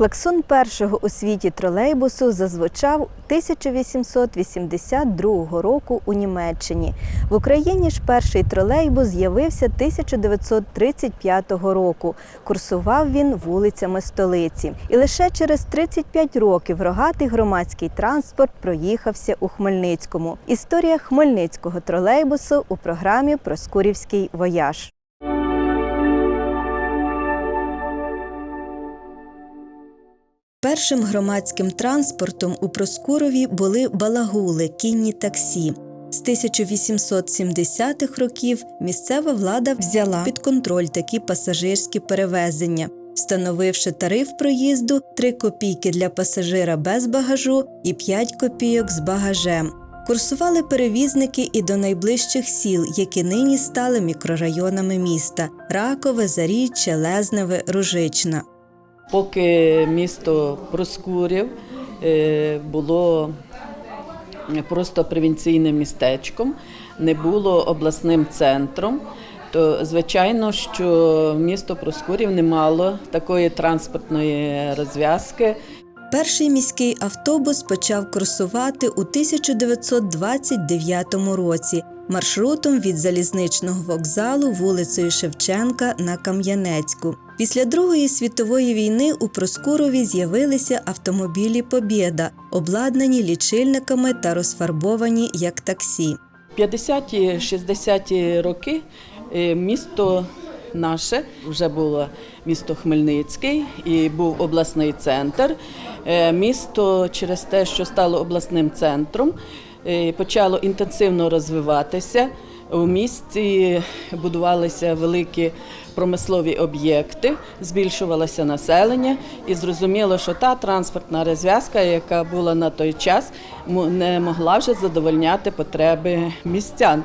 Клаксон першого у світі тролейбусу зазвучав 1882 року у Німеччині. В Україні ж перший тролейбус з'явився 1935 року. Курсував він вулицями столиці. І лише через 35 років рогатий громадський транспорт проїхався у Хмельницькому. Історія хмельницького тролейбусу у програмі Проскурівський вояж. Першим громадським транспортом у Проскурові були балагули, кінні таксі. З 1870-х років місцева влада взяла під контроль такі пасажирські перевезення, встановивши тариф проїзду 3 копійки для пасажира без багажу і 5 копійок з багажем. Курсували перевізники і до найближчих сіл, які нині стали мікрорайонами міста: Ракове, Заріччя, Лезневе, Ружична. Поки місто Проскурів е, було просто провінційним містечком, не було обласним центром, то звичайно, що місто Проскурів не мало такої транспортної розв'язки. Перший міський автобус почав курсувати у 1929 році маршрутом від залізничного вокзалу вулицею Шевченка на Кам'янецьку. Після Другої світової війни у Проскурові з'явилися автомобілі Побєда, обладнані лічильниками та розфарбовані як таксі. 50-60 роки е, місто наше вже було місто Хмельницький і був обласний центр. Е, Місто через те, що стало обласним центром, почало інтенсивно розвиватися. У місті будувалися великі промислові об'єкти, збільшувалося населення, і зрозуміло, що та транспортна розв'язка, яка була на той час, не могла вже задовольняти потреби містян.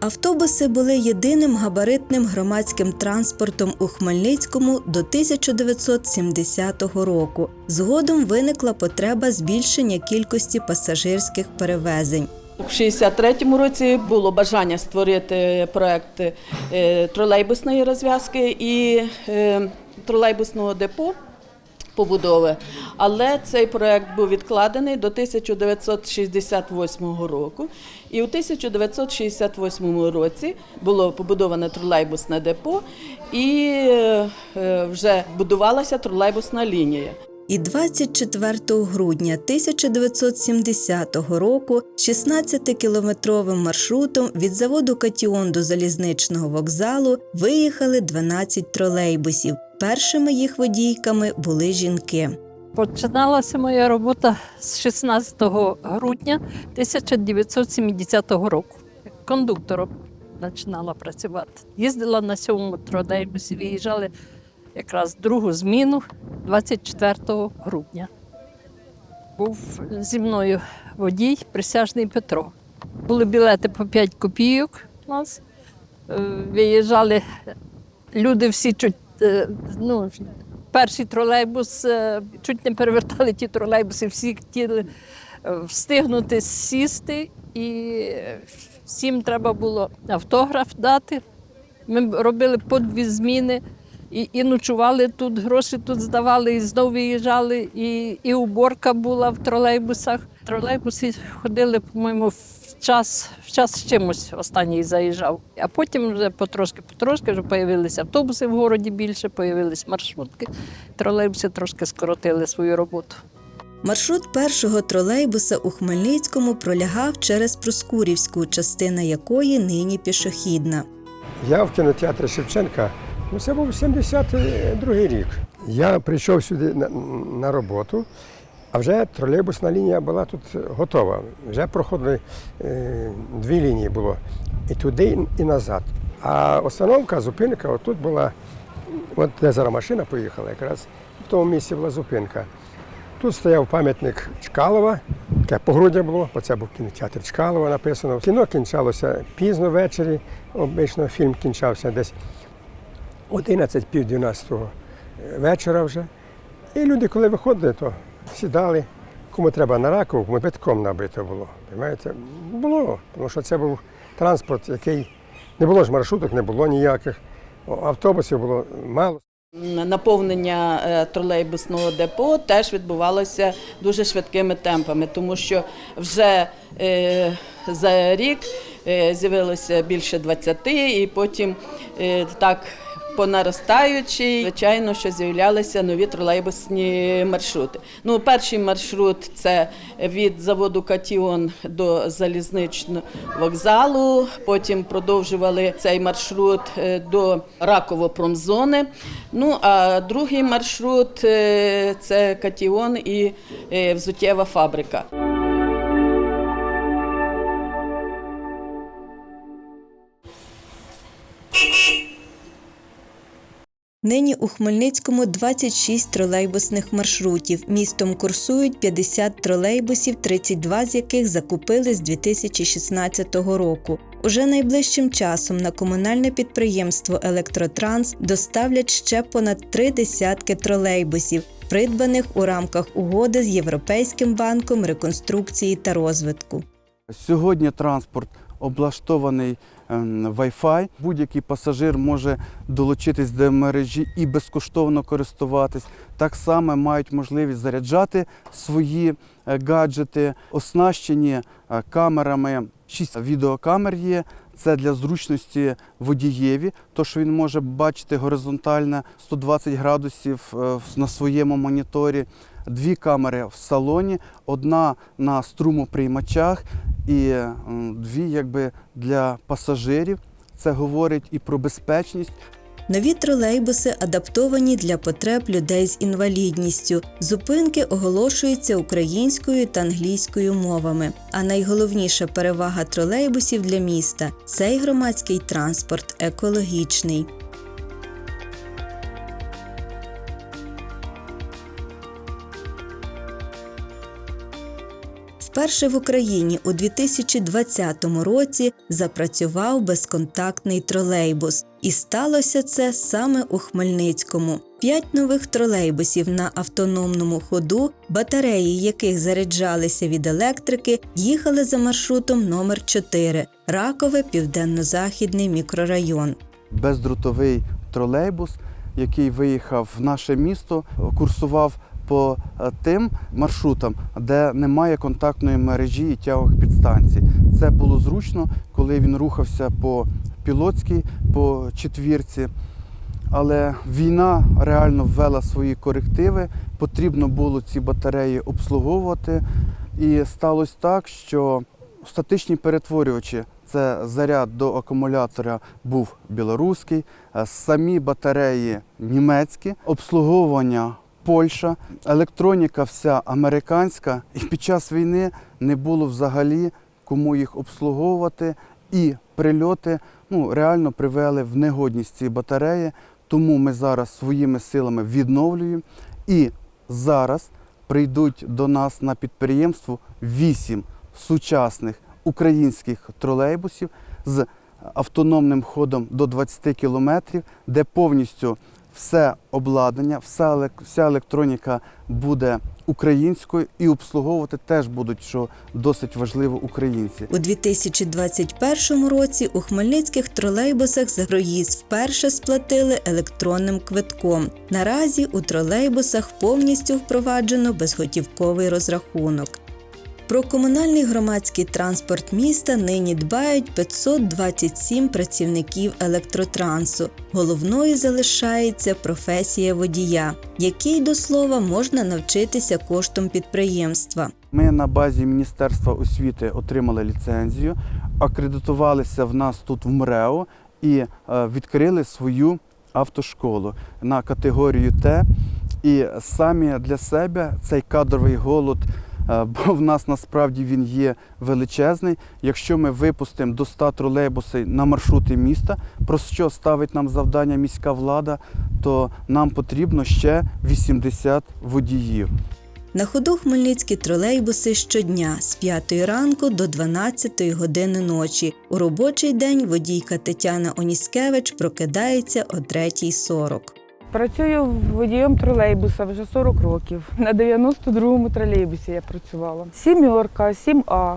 Автобуси були єдиним габаритним громадським транспортом у Хмельницькому до 1970 року. Згодом виникла потреба збільшення кількості пасажирських перевезень. У 63-му році було бажання створити проект е, тролейбусної розв'язки і е, тролейбусного депо побудови. Але цей проект був відкладений до 1968 року. І у 1968 році було побудоване тролейбусне депо і е, вже будувалася тролейбусна лінія. І 24 грудня 1970 року 16-кілометровим маршрутом від заводу Катіон до залізничного вокзалу виїхали 12 тролейбусів. Першими їх водійками були жінки. Починалася моя робота з 16 грудня 1970 року. Кондуктором починала працювати. Їздила на сьомому тролейбусі, виїжджали якраз другу зміну 24 грудня. Був зі мною водій, присяжний Петро. Були білети по 5 копійок у нас. Е, Виїжджали люди всі чуть, ну, перший тролейбус, е, чуть не перевертали ті тролейбуси, всі хотіли е, встигнути сісти, і е, всім треба було автограф дати. Ми робили по дві зміни і, і ночували тут, гроші тут здавали, і знову виїжджали, і, і уборка була в тролейбусах. Тролейбуси ходили, по-моєму, в час, в час з чимось останній заїжджав. А потім вже потрошки-потрошки вже появилися автобуси в городі більше, появились маршрутки. Тролейбуси трошки скоротили свою роботу. Маршрут першого тролейбуса у Хмельницькому пролягав через Проскурівську, частина якої нині пішохідна. Я в кінотеатрі Шевченка, ну це був 72-й рік. Я прийшов сюди на, на роботу, а вже тролейбусна лінія була тут готова. Вже проходили е, дві лінії було і туди, і назад. А остановка, зупинка, отут була, от де зараз машина поїхала, якраз в тому місці була зупинка. Тут стояв пам'ятник Чкалова, таке погруддя було, бо це був кінотеатр Чкалова написано. Кіно кінчалося пізно ввечері, обично фільм кінчався десь 11 пів 12 вечора вже. І люди, коли виходили, то сідали. Кому треба на ракову, кому битком набито було. Понимаєте? Було, тому що це був транспорт, який не було ж маршруток, не було ніяких. Автобусів було мало. Наповнення е, тролейбусного депо теж відбувалося дуже швидкими темпами, тому що вже е, за рік е, з'явилося більше 20, і потім так по наростаючій, звичайно, що з'являлися нові тролейбусні маршрути. Ну, перший маршрут це від заводу Катіон до залізничного вокзалу. Потім продовжували цей маршрут е, до Раково-промзони. Ну а другий маршрут е, це Катіон і е, взуттєва фабрика. Нині у Хмельницькому 26 тролейбусних маршрутів. Містом курсують 50 тролейбусів, 32 з яких закупили з 2016 року. Уже найближчим часом на комунальне підприємство Електротранс доставлять ще понад три десятки тролейбусів, придбаних у рамках угоди з Європейським банком реконструкції та розвитку. Сьогодні транспорт облаштований Wi-Fi. Будь-який пасажир може долучитись до мережі і безкоштовно користуватись. Так само мають можливість заряджати свої е, гаджети, оснащені е, камерами. Шість відеокамер є. Це для зручності водієві, то що він може бачити горизонтально 120 градусів е, на своєму моніторі. Дві камери в салоні, одна на струмоприймачах і дві якби для пасажирів. Це говорить і про безпечність, Нові тролейбуси адаптовані для потреб людей з інвалідністю. Зупинки оголошуються українською та англійською мовами. А найголовніша перевага тролейбусів для міста цей громадський транспорт екологічний. Вперше в Україні у 2020 році запрацював безконтактний тролейбус, і сталося це саме у Хмельницькому. П'ять нових тролейбусів на автономному ходу, батареї яких заряджалися від електрики, їхали за маршрутом номер 4 Ракове Південно-Західний мікрорайон. бездротовий тролейбус, який виїхав в наше місто, курсував по е, тим маршрутам, де немає контактної мережі і тягових підстанцій. Це було зручно, коли він рухався по пілотській, по четвірці. Але війна реально ввела свої корективи. Потрібно було ці батареї обслуговувати. І сталося так, що статичні перетворювачі це заряд до акумулятора був білоруський, самі батареї німецькі, обслуговування Польща, електроніка вся американська, і під час війни не було взагалі кому їх обслуговувати. І прильоти ну, реально привели в негодність ці батареї. Тому ми зараз своїми силами відновлюємо. І зараз прийдуть до нас на підприємство вісім сучасних українських тролейбусів з автономним ходом до 20 кілометрів, де повністю все обладнання, вся, вся електроніка буде українською і обслуговувати теж будуть, що досить важливо, українці. У 2021 році у хмельницьких тролейбусах за проїзд вперше сплатили електронним квитком. Наразі у тролейбусах повністю впроваджено безготівковий розрахунок. Про комунальний громадський транспорт міста нині дбають 527 працівників електротрансу. Головною залишається професія водія, якій до слова можна навчитися коштом підприємства. Ми на базі Міністерства освіти отримали ліцензію, акредитувалися в нас тут в МРЕО і е, відкрили свою автошколу на категорію Т. І самі для себе цей кадровий голод, бо в нас насправді він є величезний. Якщо ми випустимо до 100 тролейбусів на маршрути міста, про що ставить нам завдання міська влада, то нам потрібно ще 80 водіїв. На ходу хмельницькі тролейбуси щодня з 5 ранку до 12 години ночі. У робочий день водійка Тетяна Оніскевич прокидається о 3.40. Працюю водієм тролейбуса вже 40 років. На 92-му тролейбусі я працювала. Сімерка, 7А.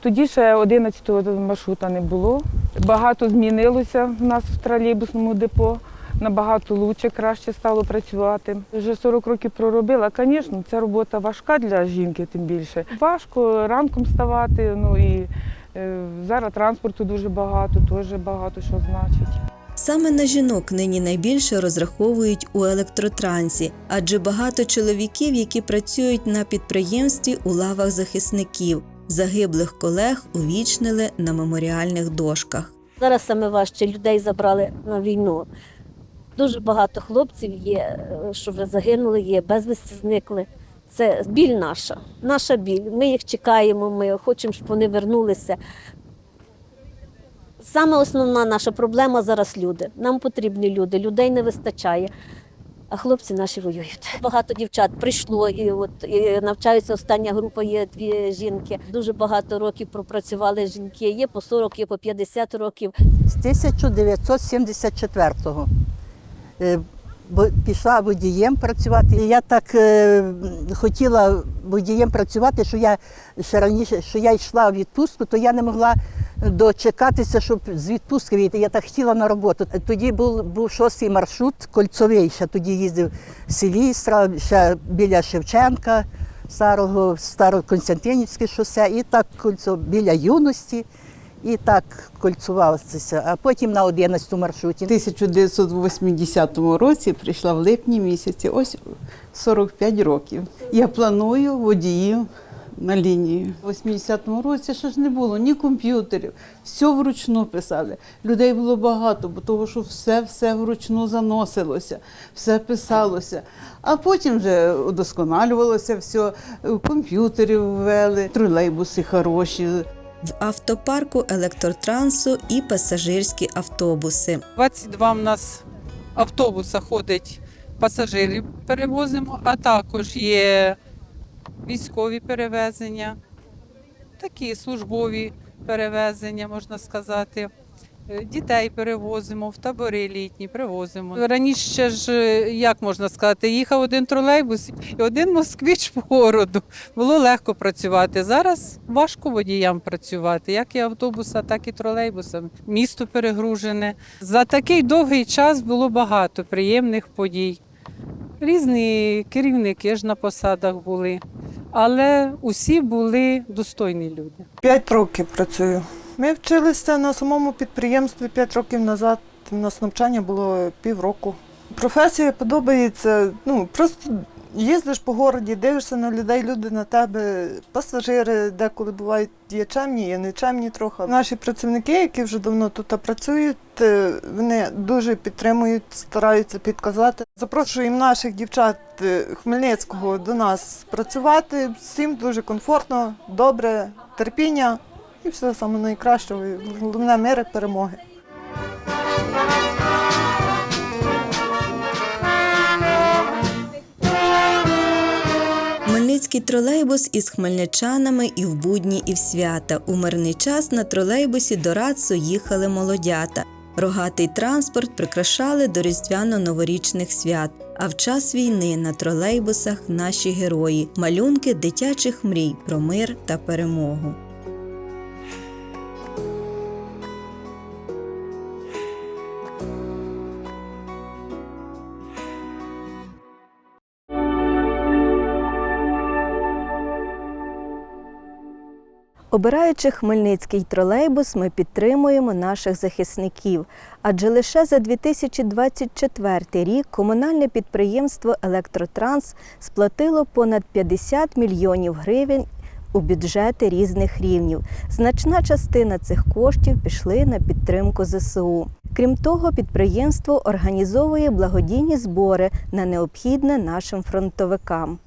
Тоді ще 11-го маршрута не було. Багато змінилося в нас в тролейбусному депо. набагато лучше, краще стало працювати. Вже 40 років проробила. Звісно, ця робота важка для жінки, тим більше. Важко ранком вставати. Ну і е, зараз транспорту дуже багато, теж багато що значить. Саме на жінок нині найбільше розраховують у електротрансі, адже багато чоловіків, які працюють на підприємстві у лавах захисників, загиблих колег увічнили на меморіальних дошках. Зараз саме важче людей забрали на війну. Дуже багато хлопців є, е, що вже загинули, є, безвісті зникли. Це біль наша, наша біль. Ми їх чекаємо, ми хочемо, щоб вони вернулися. Саме основна наша проблема зараз люди. Нам потрібні люди, людей не вистачає. А хлопці наші воюють. Багато дівчат прийшло і от і навчаються. Остання група є дві жінки. Дуже багато років пропрацювали жінки. Є по 40, є по 50 років. з 1974-го. Бо- Пішла водієм працювати. І я так е, хотіла водієм працювати, що я ще раніше, що я йшла в відпустку, то я не могла дочекатися, щоб з відпустки вийти. Я так хотіла на роботу. Тоді був, був шостий маршрут, кольцовий. Ще тоді їздив в селі, ще біля Шевченка, старого, Староконстантинівське шосе, і так кольцо біля юності. І так кольцувалося, а потім на 11 маршруті. У 1980 році прийшла в липні місяці, ось 45 років. Я планую водіїв на лінії. У 80-му році ще ж не було ні комп'ютерів, все вручну писали. Людей було багато, бо того, що все, все вручну заносилося, все писалося. А потім вже удосконалювалося все, комп'ютерів ввели, тролейбуси хороші. В автопарку електротрансу і пасажирські автобуси. 22 в нас автобуса ходить, пасажирів перевозимо, а також є військові перевезення, такі службові перевезення, можна сказати. Е, Дітей перевозимо в табори літні, привозимо. Раніше ж, е, як можна сказати, їхав один тролейбус і один москвич по городу. Було легко працювати. Зараз важко водіям працювати, як і автобуса, так і тролейбуса. Місто перегружене. За такий довгий час було багато приємних подій. Різні керівники ж на посадах були, але усі були достойні люди. П'ять років працюю. Ми вчилися на самому підприємстві п'ять років назад. У нас навчання було півроку. Професія подобається. Ну просто їздиш по городі, дивишся на людей, люди на тебе, пасажири деколи бувають є чемні, є нечемні трохи. Наші працівники, які вже давно тут працюють, е, вони дуже підтримують, стараються підказати. Запрошуємо наших дівчат е, Хмельницького до нас працювати. Всім дуже комфортно, добре, терпіння. І все саме найкраще, головне мир перемоги. Хмельницький тролейбус із хмельничанами і в будні, і в свята. У мирний час на тролейбусі до Рацу їхали молодята. Рогатий транспорт прикрашали до різдвяно-новорічних свят. А в час війни на тролейбусах наші герої малюнки дитячих мрій про мир та перемогу. Обираючи хмельницький тролейбус, ми підтримуємо наших захисників. Адже лише за 2024 рік комунальне підприємство Електротранс сплатило понад 50 мільйонів гривень у бюджети різних рівнів. Значна частина цих коштів пішли на підтримку ЗСУ. Крім того, підприємство організовує благодійні збори на необхідне нашим фронтовикам.